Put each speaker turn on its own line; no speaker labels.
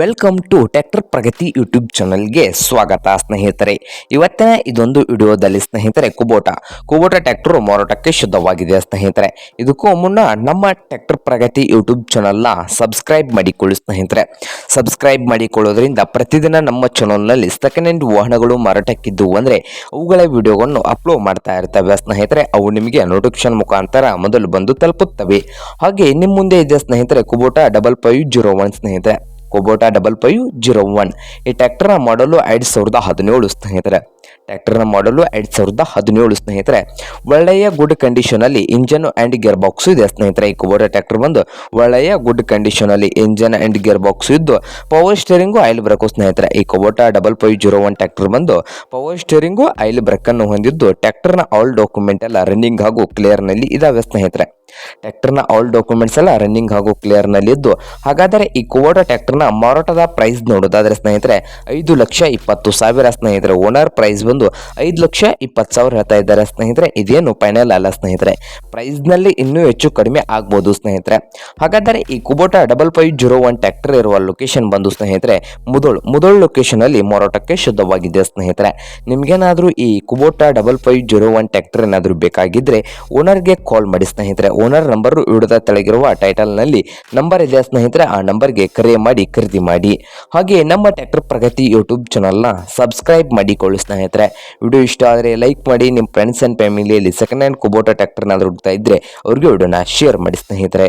Welcome to tractor Pragati YouTube ಚಾನಲ್ಗೆ ಸ್ವಾಗತ, ಸ್ನೇಹಿತರೆ. ಇವತ್ತಿನ ಇದೊಂದು ವಿಡಿಯೋದಲ್ಲಿ, ಸ್ನೇಹಿತರೆ, ಕುಬೋಟ. ಕುಬೋಟ ಟ್ಯಾಕ್ಟರ್ ಮಾರಾಟಕ್ಕೆ ಶುದ್ಧವಾಗಿದೆ, ಸ್ನೇಹಿತರೆ. ಇದಕ್ಕೂ ಮುನ್ನ ನಮ್ಮ ಟ್ಯಾಕ್ಟರ್ ಪ್ರಗತಿ ಯೂಟ್ಯೂಬ್ ಚಾನಲ್ನ ಸಬ್ಸ್ಕ್ರೈಬ್ ಮಾಡಿಕೊಳ್ಳಿ, ಸ್ನೇಹಿತರೆ. ಸಬ್ಸ್ಕ್ರೈಬ್ ಮಾಡಿಕೊಳ್ಳೋದ್ರಿಂದ ಪ್ರತಿದಿನ ನಮ್ಮ ಚಾನಲ್ನಲ್ಲಿ ಸೆಕೆಂಡ್ ಹ್ಯಾಂಡ್ ವಾಹನಗಳು ಮಾರಾಟಕ್ಕಿದ್ದು ಅಂದರೆ ಅವುಗಳ ವಿಡಿಯೋವನ್ನು ಅಪ್ಲೋಡ್ ಮಾಡ್ತಾ ಇರ್ತವೆ, ಸ್ನೇಹಿತರೆ. ಅವು ನಿಮಗೆ ನೋಟಿಫಿಕೇಶನ್ ಮುಖಾಂತರ ಮೊದಲು ಬಂದು ತಲುಪುತ್ತವೆ. ಹಾಗೆ ನಿಮ್ಮ ಮುಂದೆ ಇದೆ, ಸ್ನೇಹಿತರೆ, Kubota double five zero one ಸ್ನೇಹಿತರೆ. Kubota double five zero one ಈ ಟ್ರ್ಯಾಕ್ಟರ್ನ ಮಾಡಲು ಎರಡು ಸಾವಿರದ ಹದಿನೇಳು ಸ್ನೇಹಿತರೆ. ಟ್ರ್ಯಾಕ್ಟರ್ನ ಮಾಡಲು ಎರಡು ಸಾವಿರದ ಹದಿನೇಳು ಸ್ನೇಹಿತರೆ. ಒಳ್ಳೆಯ ಗುಡ್ ಕಂಡೀಷನಲ್ಲಿ ಇಂಜನ್ ಆ್ಯಂಡ್ ಗೇರ್ ಬಾಕ್ಸ್ ಇದೆ ಸ್ನೇಹಿತರೆ. ಈ ಕುಬೋಟಾ ಟ್ರ್ಯಾಕ್ಟರ್ ಬಂದು ಒಳ್ಳೆಯ ಗುಡ್ ಕಂಡೀಷನಲ್ಲಿ ಇಂಜನ್ ಆ್ಯಂಡ್ ಗೇರ್ ಬಾಕ್ಸ್ ಇದ್ದು ಪವರ್ ಸ್ಟೇರಿಂಗು ಆಯಿಲ್ ಬ್ರೇಕು ಸ್ನೇಹಿತರೆ. ಈ Kubota double five zero one tractor ಬಂದು ಪವರ್ ಸ್ಟೇರಿಂಗು ಆಯಿಲ್ ಬ್ರೇಕನ್ನು ಹೊಂದಿದ್ದು ಟ್ಯಾಕ್ಟರ್ನ ಆಲ್ ಡಾಕ್ಯುಮೆಂಟ್ ಎಲ್ಲ ರನ್ನಿಂಗ್ ಹಾಗೂ ಕ್ಲಿಯರ್ನಲ್ಲಿ ಇದಾವೆ ಸ್ನೇಹಿತರೆ. ಟ್ರ್ಯಾಕ್ಟರ್ನ ಆಲ್ ಡಾಕ್ಯುಮೆಂಟ್ಸ್ ಎಲ್ಲ ರನ್ನಿಂಗ್ ಹಾಗೂ ಕ್ಲಿಯರ್ನಲ್ಲಿ ಇದ್ದು, ಹಾಗಾದರೆ ಈ ಕುಬೋಟಾ ಟ್ಯಾಕ್ಟರ್ನ ಮಾರಾಟದ ಪ್ರೈಸ್ ನೋಡೋದಾದರೆ ಸ್ನೇಹಿತರೆ, ಐದು ಲಕ್ಷ ಇಪ್ಪತ್ತು ಸಾವಿರ ಸ್ನೇಹಿತರೆ ಓನರ್ ಪ್ರೈಸ್ ಬಂದು ಐದು ಲಕ್ಷ ಇಪ್ಪತ್ತು ಸಾವಿರ ಹೇಳ್ತಾ ಇದ್ದಾರೆ ಸ್ನೇಹಿತರೆ. ಇದೇನು ಫೈನಲ್ ಅಲ್ಲ ಸ್ನೇಹಿತರೆ. ಪ್ರೈಸ್ನಲ್ಲಿ ಇನ್ನೂ ಹೆಚ್ಚು ಕಡಿಮೆ ಆಗ್ಬೋದು ಸ್ನೇಹಿತರೆ. ಹಾಗಾದರೆ ಈ Kubota double five zero one tractor ಇರುವ ಲೊಕೇಶನ್ ಬಂದು ಸ್ನೇಹಿತರೆ, ಮುದೋಳ್ ಮುದೋಳ್ ಲೊಕೇಶನಲ್ಲಿ ಮಾರಾಟಕ್ಕೆ ಶುದ್ಧವಾಗಿದೆ ಸ್ನೇಹಿತರೆ. ನಿಮಗೇನಾದರೂ ಈ Kubota double five zero one tractor ಏನಾದರೂ ಬೇಕಾಗಿದ್ದರೆ ಓನರ್ಗೆ ಕಾಲ್ ಮಾಡಿ ಸ್ನೇಹಿತರೆ. ಓನರ್ ನಂಬರ್ ವಿಡಿಯೋದ ಕೆಳಗಿರುವ ಟೈಟಲ್ನಲ್ಲಿ ನಂಬರ್ ಇದೆ ಸ್ನೇಹಿತರೆ, ಆ ನಂಬರ್ಗೆ ಕರೆ ಮಾಡಿ ಖರೀದಿ ಮಾಡಿ. ಹಾಗೆ ನಮ್ಮ ಟ್ರ್ಯಾಕ್ಟರ್ ಪ್ರಗತಿ ಯೂಟ್ಯೂಬ್ ಚಾನಲ್ನ ಸಬ್ಸ್ಕ್ರೈಬ್ ಮಾಡಿಕೊಳ್ಳಿ ಸ್ನೇಹಿತರೆ. ವಿಡಿಯೋ ಇಷ್ಟ ಆದರೆ ಲೈಕ್ ಮಾಡಿ, ನಿಮ್ಮ ಫ್ರೆಂಡ್ಸ್ ಆ್ಯಂಡ್ ಫ್ಯಾಮಿಲಿಯಲ್ಲಿ ಸೆಕೆಂಡ್ ಹ್ಯಾಂಡ್ ಕುಬೋಟಾ ಟ್ರ್ಯಾಕ್ಟರ್ನಾದ್ರು ಹುಡುಕ್ತಾ ಇದ್ದರೆ ಅವ್ರಿಗೆ ವಿಡಿಯೋನ ಶೇರ್ ಮಾಡಿ ಸ್ನೇಹಿತರೆ.